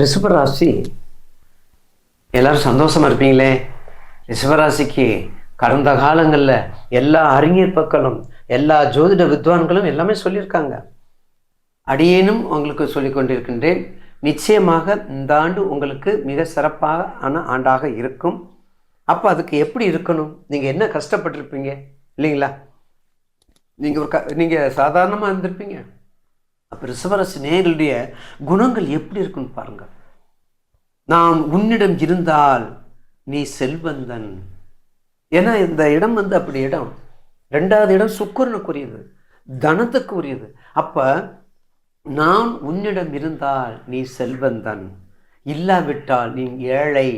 ரிஷபராசி. எல்லாரும் சந்தோஷமா இருப்பீங்களே? ரிஷபராசிக்கு கடந்த காலங்களில் எல்லா அறிஞர் பக்களும் எல்லா ஜோதிட வித்வான்களும் எல்லாமே சொல்லியிருக்காங்க. அடியேனும் உங்களுக்கு சொல்லி கொண்டிருக்கின்றேன். நிச்சயமாக இந்த ஆண்டு உங்களுக்கு மிக சிறப்பாக ஆன ஆண்டாக இருக்கும். அப்போ அதுக்கு எப்படி இருக்கணும்? நீங்கள் என்ன கஷ்டப்பட்டிருப்பீங்க? இல்லைங்களா? நீங்கள் ஒரு க நீங்கள் சாதாரணமாக இருந்திருப்பீங்க. அப்போ ரிஷபராசி நேயர்களுடைய குணங்கள் எப்படி இருக்குன்னு பாருங்க. நான் உன்னிடம் இருந்தால் நீ செல்வந்தன். ஏன்னா இந்த இடம் வந்து அப்படி இடம். ரெண்டாவது இடம் சுக்கரனுக்குரியது தனத்துக்கு உரியது அப்போ நான் உன்னிடம் இருந்தால் நீ செல்வந்தன். இல்லாவிட்டால் நீ ஏழை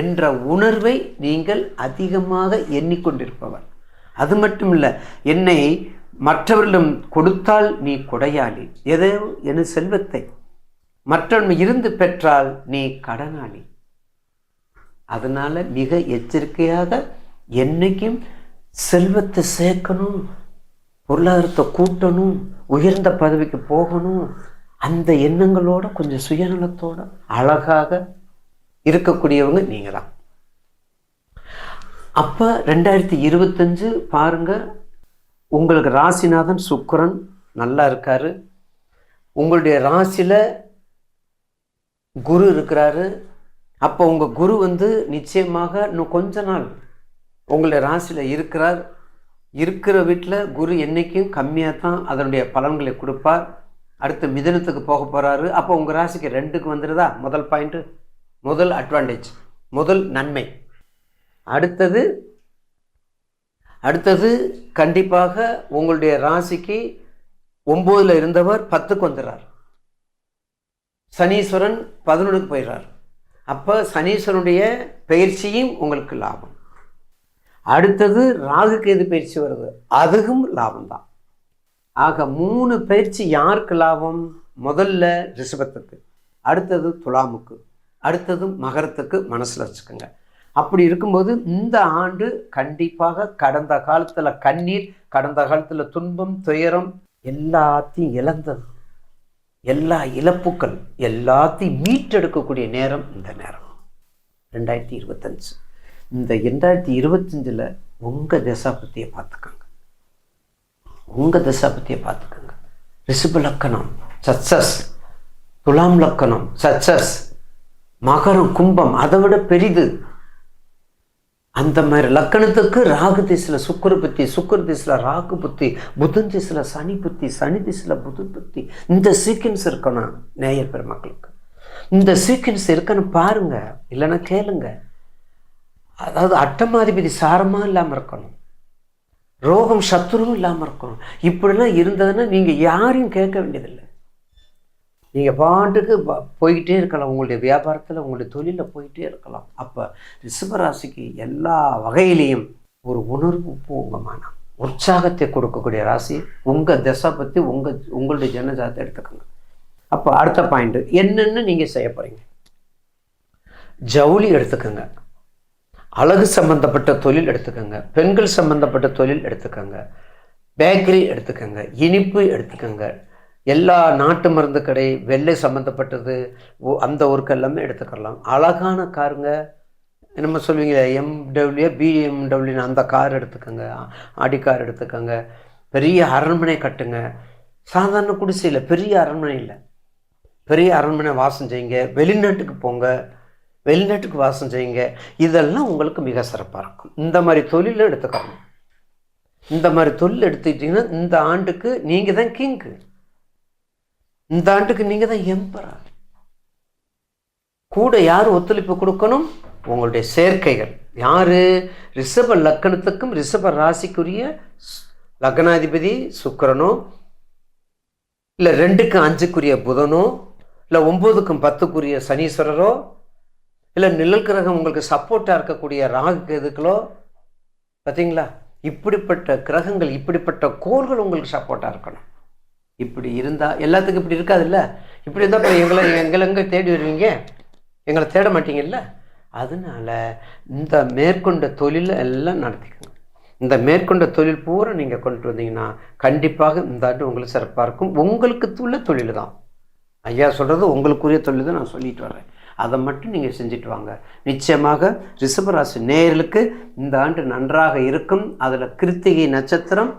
என்ற உணர்வை நீங்கள் அதிகமாக எண்ணிக்கொண்டிருப்பவர். அது மட்டும் இல்லை என்னை மற்றவர்களும் கொடுத்தால் நீ கொடையாளி. எதோ? என செல்வத்தை. மற்றவன் இருந்து பெற்றால் நீ கடனாளி. அதனால மிக எச்சரிக்கையாக என்னைக்கும் செல்வத்தை சேர்க்கணும் பொருளாதாரத்தை கூட்டணும் உயர்ந்த பதவிக்கு போகணும். அந்த எண்ணங்களோட கொஞ்சம் சுயநலத்தோட அழகாக இருக்கக்கூடியவங்க நீங்கள் தான் அப்போ ரெண்டாயிரத்தி இருபத்தஞ்சு பாருங்க உங்களுக்கு ராசிநாதன் சுக்கரன் நல்லா இருக்காரு. உங்களுடைய ராசியில் குரு இருக்கிறாரு. அப்போ உங்கள் குரு வந்து நிச்சயமாக இன்னும் கொஞ்ச நாள் உங்களுடைய ராசியில் இருக்கிறார். இருக்கிற வீட்டில் குரு என்றைக்கும் கம்மியாக தான் அதனுடைய பலன்களை கொடுப்பார். அடுத்து மிதனத்துக்கு போக போகிறாரு அப்போ உங்கள் ராசிக்கு ரெண்டுக்கு வந்துடுதா முதல் பாயிண்ட்டு முதல் அட்வான்டேஜ் முதல் நன்மை. அடுத்தது அடுத்தது கண்டிப்பாக உங்களுடைய ராசிக்கு ஒம்போதில் இருந்தவர் பத்துக்கு வந்துடுறார் சனீஸ்வரன் பதினொன்றுக்கு போயிடுறார் அப்போ சனீஸ்வரனுடைய பயிற்சியும் உங்களுக்கு லாபம். அடுத்தது ராகுக்கு எது பயிற்சி வருது? அதுவும் லாபம் தான் ஆக மூணு பயிற்சி யாருக்கு லாபம்? முதல்ல ரிஷபத்துக்கு அடுத்தது துலாமுக்கு அடுத்தது மகரத்துக்கு மனசில் வச்சுக்கோங்க. அப்படி இருக்கும்போது இந்த ஆண்டு கண்டிப்பாக கடந்த காலத்தில் கண்ணீர் கடந்த காலத்தில் துன்பம் துயரம் எல்லாத்தையும் இழந்தது. எல்லா இழப்புக்கள் எல்லாத்தையும் மீட்டெடுக்கக்கூடிய நேரம் இந்த நேரம். ரெண்டாயிரத்தி இருபத்தஞ்சு. இந்த ரெண்டாயிரத்தி இருபத்தஞ்சில் உங்கள் தசாபத்தியை பார்த்துக்கோங்க. உங்கள் தசாபத்தியை பார்த்துக்கோங்க. ரிஷப லக்கணம் சக்சஸ். துலாம் லக்கணம் சக்சஸ். மகரம் கும்பம் அதை விட பெரிது. அந்த மாதிரி லக்கணத்துக்கு ராகு திசையில் சுக்கர புத்தி சுக்கர திசையில் ராகு புத்தி புதன் திசையில் சனி புத்தி சனி திசையில் புதன் புத்தி இந்த சீக்வன்ஸ் இருக்கணும் நேயர் பெருமக்களுக்கு. இந்த சீக்வன்ஸ் இருக்கணும் பாருங்க இல்லைன்னா கேளுங்க. அதாவது அட்டமாதிபதி சாரமாக இல்லாமல் இருக்கணும். ரோகம் சத்துருவும் இல்லாமல் இருக்கணும். இப்படிலாம் இருந்ததுன்னா நீங்கள் யாரையும் கேட்க வேண்டியதில்லை. நீங்கள் பாட்டுக்கு போய்கிட்டே இருக்கலாம். உங்களுடைய வியாபாரத்தில் உங்களுடைய தொழிலில் போயிட்டே இருக்கலாம். அப்போ ரிஷபராசிக்கு எல்லா வகையிலையும் ஒரு உணர்வு பூங்கமான உற்சாகத்தை கொடுக்கக்கூடிய ராசி உங்கள் திசை பற்றி உங்கள் உங்களுடைய ஜனஜாத்தை எடுத்துக்கோங்க. அப்போ அடுத்த பாயிண்ட் என்னென்னு நீங்கள் செய்ய போகிறீங்க ஜவுளி எடுத்துக்கோங்க. அழகு சம்பந்தப்பட்ட தொழில் எடுத்துக்கோங்க. பெண்கள் சம்பந்தப்பட்ட தொழில் எடுத்துக்கோங்க. பேக்கரி எடுத்துக்கோங்க. இனிப்பு எடுத்துக்கோங்க. எல்லா நாட்டு மருந்து கடை வெள்ளை சம்மந்தப்பட்டது அந்த ஒர்க் எல்லாமே எடுத்துக்கலாம் அழகான காருங்க. நம்ம சொல்லுவீங்களே எம்டபிள்யூ பிஎம்டபிள்யூன்னு அந்த கார் எடுத்துக்கோங்க. ஆடி கார் எடுத்துக்கோங்க. பெரிய அரண்மனை கட்டுங்க. சாதாரண குடிசையில் பெரிய அரண்மனை இல்லை. பெரிய அரண்மனை வாசம் செய்யுங்க. வெளிநாட்டுக்கு போங்க. வெளிநாட்டுக்கு வாசம் செய்யுங்க. இதெல்லாம் உங்களுக்கு மிக சிறப்பாக இருக்கும். இந்த மாதிரி தொழிலும் எடுத்துக்கணும். இந்த மாதிரி தொழில் எடுத்துக்கிட்டிங்கன்னா இந்த ஆண்டுக்கு நீங்கள் தான் கிங்கு. இந்த ஆண்டுக்கு நீங்கள் தான் எம்பரா. கூட யார் ஒத்துழைப்பு கொடுக்கணும்? உங்களுடைய சேர்க்கைகள். யார்? ரிஷப லக்கணத்துக்கும் ரிஷப ராசிக்குரிய ஸ்- லக்னாதிபதி சுக்கிரனோ இல்லை ரெண்டுக்கும் அஞ்சுக்குரிய புதனோ இல்லை ஒம்போதுக்கும் பத்துக்குரிய சனீஸ்வரரோ இல்லை நிழல் கிரகம் உங்களுக்கு சப்போர்ட்டாக இருக்கக்கூடிய ராகு எதுக்களோ பார்த்தீங்களா இப்படிப்பட்ட கிரகங்கள் இப்படிப்பட்ட கோள்கள் உங்களுக்கு சப்போர்ட்டாக இருக்கணும். இப்படி இருந்தால் எல்லாத்துக்கும் இப்படி இருக்காதுல்ல? இப்படி இருந்தால் அப்புறம் எங்களை எங்களை எங்கே தேடி வருவீங்க? எங்களை தேட மாட்டீங்கல்ல? அதனால இந்த மேற்கொண்ட தொழிலை எல்லாம் நடத்திக்கோங்க. இந்த மேற்கொண்ட தொழில் பூரா நீங்கள் கொண்டு வந்தீங்கன்னா கண்டிப்பாக இந்த ஆண்டு உங்களுக்கு சிறப்பாக இருக்கும். உங்களுக்கு உள்ள தொழில் தான். ஐயா சொல்கிறது உங்களுக்குரிய தொழில் தான் நான் சொல்லிட்டு வரேன் அதை மட்டும் நீங்கள் செஞ்சுட்டு வாங்க. நிச்சயமாக ரிஷபராசி நேயர்களுக்கு இந்த ஆண்டு நன்றாக இருக்கும். அதில் கிருத்திகை நட்சத்திரம்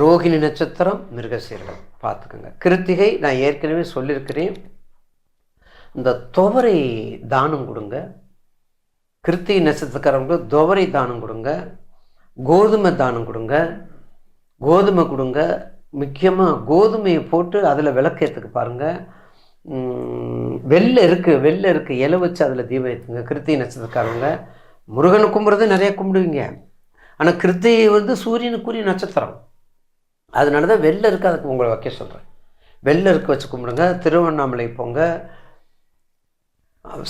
ரோகிணி நட்சத்திரம் மிருகசீரகம். பார்த்துக்கோங்க. கிருத்திகை நான் ஏற்கனவே சொல்லியிருக்கிறேன். இந்த துவரை தானம் கொடுங்க. கிருத்திகை நட்சத்திரக்காரங்களுக்கு துவரை தானம் கொடுங்க. கோதுமை தானம் கொடுங்க. கோதுமை கொடுங்க. முக்கியமாக கோதுமையை போட்டு அதில் விளக்கேற்றுக்கு பாருங்கள் வெள்ளை இருக்குது வெள்ளை இருக்குது இலை வச்சு அதில் தீபம் ஏற்றுங்க கிருத்திகை நட்சத்திரக்காரங்க முருகனை கும்பிட்றது நிறைய கும்பிடுவீங்க. ஆனால் கிருத்திகை வந்து சூரியனுக்குரிய நட்சத்திரம். அதனால தான் வெளில இருக்க அதுக்கு உங்களை வைக்க சொல்கிறேன் வெளில இருக்க வச்சு கும்பிடுங்க திருவண்ணாமலை போங்க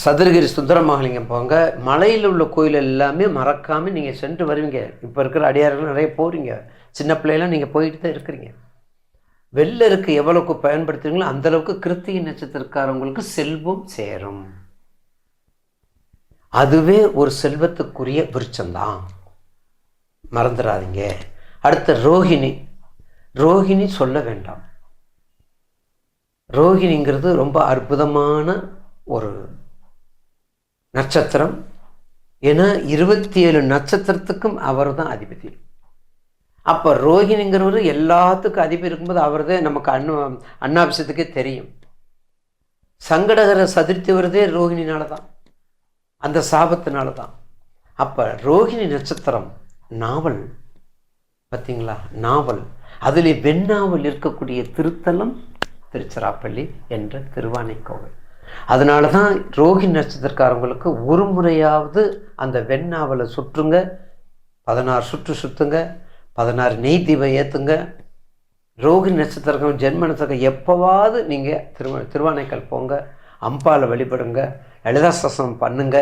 சதுரகிரி சுந்தரமாகலிங்கம் போங்க. மலையில் உள்ள கோயில் எல்லாமே மறக்காமல் நீங்கள் சென்று வருவீங்க. இப்போ இருக்கிற அடியார்கள் நிறைய போகிறீங்க சின்ன பிள்ளைலாம் நீங்கள் போயிட்டு தான் இருக்கிறீங்க. வெள்ளருக்கு எவ்வளவுக்கு பயன்படுத்துறீங்களோ அந்தளவுக்கு கிருத்திகை நட்சத்திரக்காரவங்களுக்கு செல்வம் சேரும். அதுவே ஒரு செல்வத்துக்குரிய விருட்சம்தான். மறந்துடாதீங்க. அடுத்த ரோஹிணி. ரோஹிணி சொல்ல வேண்டாம். ரோஹிணிங்கிறது ரொம்ப அற்புதமான ஒரு நட்சத்திரம். ஏன்னா இருபத்தி ஏழு நட்சத்திரத்துக்கும் அவர் தான் அதிபதி. அப்போ ரோஹிணிங்கிறவர் எல்லாத்துக்கும் அதிபதி இருக்கும்போது அவர் தான் நமக்கு அண்ணு அண்ணாபிஷத்துக்கே தெரியும். சங்கடகர சதுர்த்தி வருதே ரோஹிணினால தான் அந்த சாபத்தினால தான் அப்போ ரோஹிணி நட்சத்திரம் நாவல். பார்த்தீங்களா நாவல். அதிலே வெண்ணாவில் இருக்கக்கூடிய திருத்தலம் திருச்சிராப்பள்ளி என்ற திருவானைக்கோவில். அதனால தான் ரோகி நட்சத்திரக்காரங்களுக்கு ஒரு முறையாவது அந்த வெண்ணாவலை சுற்றுங்க பதினாறு சுற்று சுற்றுங்க பதினாறு நெய் தீபம் ஏற்றுங்க ரோகி நட்சத்திரம் ஜென்ம நட்சத்திரம் எப்போவாவது நீங்கள் திருவ திருவானைக்கல் போங்க அம்பாவை வழிபடுங்க லலிதாசம் பண்ணுங்க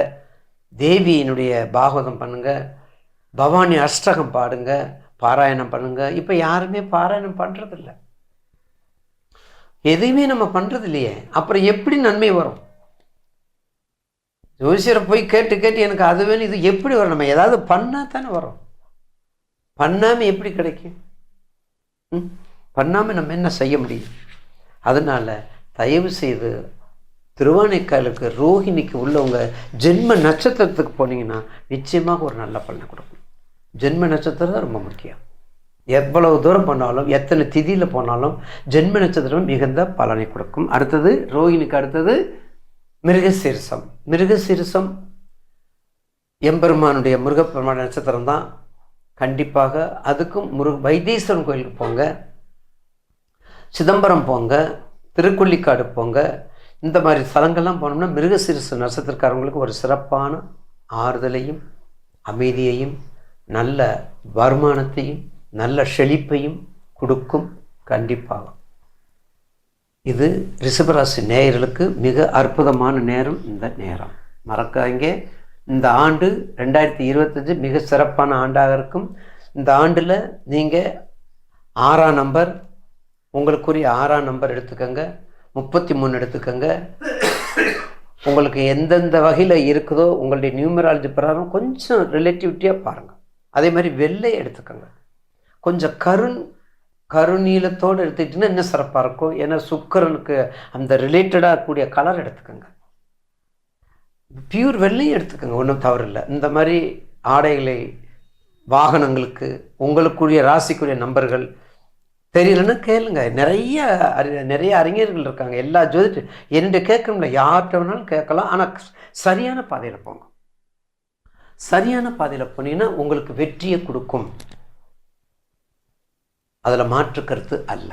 தேவியினுடைய பாகவதம் பண்ணுங்க பவானி அஷ்டகம் பாடுங்க பாராயணம் பண்ணுங்க. இப்போ யாருமே பாராயணம் பண்ணுறதில்ல எதையுமே நம்ம பண்ணுறது இல்லையே அப்புறம் எப்படி நன்மை வரும்? ஜோசியரை போய் கேட்டு கேட்டு எனக்கு அது வேணும் இது எப்படி வரும்? நம்ம ஏதாவது பண்ணால் தானே வரும். பண்ணாமல் எப்படி கிடைக்கும்? ம்? பண்ணாமல் நம்ம என்ன செய்ய முடியும்? அதனால் தயவு செய்து திருவானைக்காலுக்கு ரோஹிணிக்கு உள்ளவங்க ஜென்ம நட்சத்திரத்துக்கு போனீங்கன்னா நிச்சயமாக ஒரு நல்ல பலனை கொடுக்கும். ஜென்ம நட்சத்திரம் தான் ரொம்ப முக்கியம். எவ்வளவு தூரம் போனாலும் எத்தனை திதியில் போனாலும் ஜென்ம நட்சத்திரம் மிகுந்த பலனை கொடுக்கும். அடுத்தது ரோஹிணிக்கு அடுத்தது மிருகசீரிசம். மிருகசீரிசம் எம்பெருமானுடைய முருகப்பெருமான நட்சத்திரம் தான். கண்டிப்பாக அதுக்கும் முரு வைத்தீஸ்வரன் கோயிலுக்கு போங்க. சிதம்பரம் போங்க. திருக்கொள்ளிக்காடு போங்க. இந்த மாதிரி ஸ்தலங்கள்லாம் போனோம்னா மிருகசீரிச நட்சத்திரக்காரங்களுக்கு ஒரு சிறப்பான ஆறுதலையும் அமைதியையும் நல்ல வருமானத்தையும் நல்ல செழிப்பையும் கொடுக்கும் கண்டிப்பாக. இது ரிஷபராசி நேயர்களுக்கு மிக அற்புதமான நேரம் இந்த நேரம். மறக்காங்க இந்த ஆண்டு ரெண்டாயிரத்தி இருபத்தஞ்சு மிக சிறப்பான ஆண்டாக இருக்கும். இந்த ஆண்டில் நீங்கள் ஆறாம் நம்பர் உங்களுக்குரிய ஆறாம் நம்பர் எடுத்துக்கோங்க. முப்பத்தி மூணு எடுத்துக்கோங்க. உங்களுக்கு எந்தெந்த வகையில் இருக்குதோ உங்களுடைய நியூமராலஜி பிரகாரம் கொஞ்சம் ரிலேட்டிவிட்டியாக பாருங்கள் அதே மாதிரி வெள்ளை எடுத்துக்கோங்க. கொஞ்சம் கருண் கருநீலத்தோடு எடுத்துக்கிட்டிங்கன்னா இன்னும் சிறப்பாக இருக்கும்? ஏன்னா சுக்கரனுக்கு அந்த ரிலேட்டடாக கூடிய கலர் எடுத்துக்கோங்க. பியூர் வெள்ளையும் எடுத்துக்கோங்க ஒன்றும் தவறில்லை இந்த மாதிரி ஆடைகளை வாகனங்களுக்கு உங்களுக்குரிய ராசிக்குரிய நம்பர்கள் தெரியலன்னா கேளுங்க. நிறைய அறி நிறைய அறிஞர்கள் இருக்காங்க. எல்லா ஜோதிட்டு என்னுடைய கேட்கணும்ல. யார்கிட்ட வேணாலும் கேட்கலாம். ஆனால் சரியான பாதையில் போங்க. சரியான பாதையில் போனீங்கன்னா உங்களுக்கு வெற்றியை கொடுக்கும். அதில் மாற்று கருத்து அல்ல.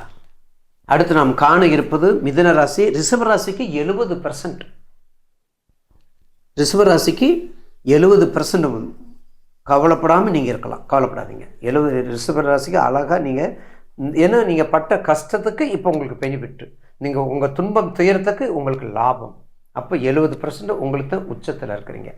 அடுத்து நாம் காண இருப்பது மிதன ராசி. ரிஷப ராசிக்கு எழுபது பர்சன்ட் ரிஷபராசிக்கு எழுபது பர்சன்ட் கவலைப்படாமல் நீங்கள் இருக்கலாம். கவலைப்படாதீங்க. எழுபது ரிஷபராசிக்கு அழகாக நீங்கள் ஏன்னா நீங்கள் பட்ட கஷ்டத்துக்கு இப்போ உங்களுக்கு பெனிஃபிட்டு நீங்கள் உங்கள் துன்பம் துயரத்துக்கு உங்களுக்கு லாபம். அப்போ எழுபது பர்சன்ட் உங்களுக்கு தான் உச்சத்தில் இருக்கிறீங்க.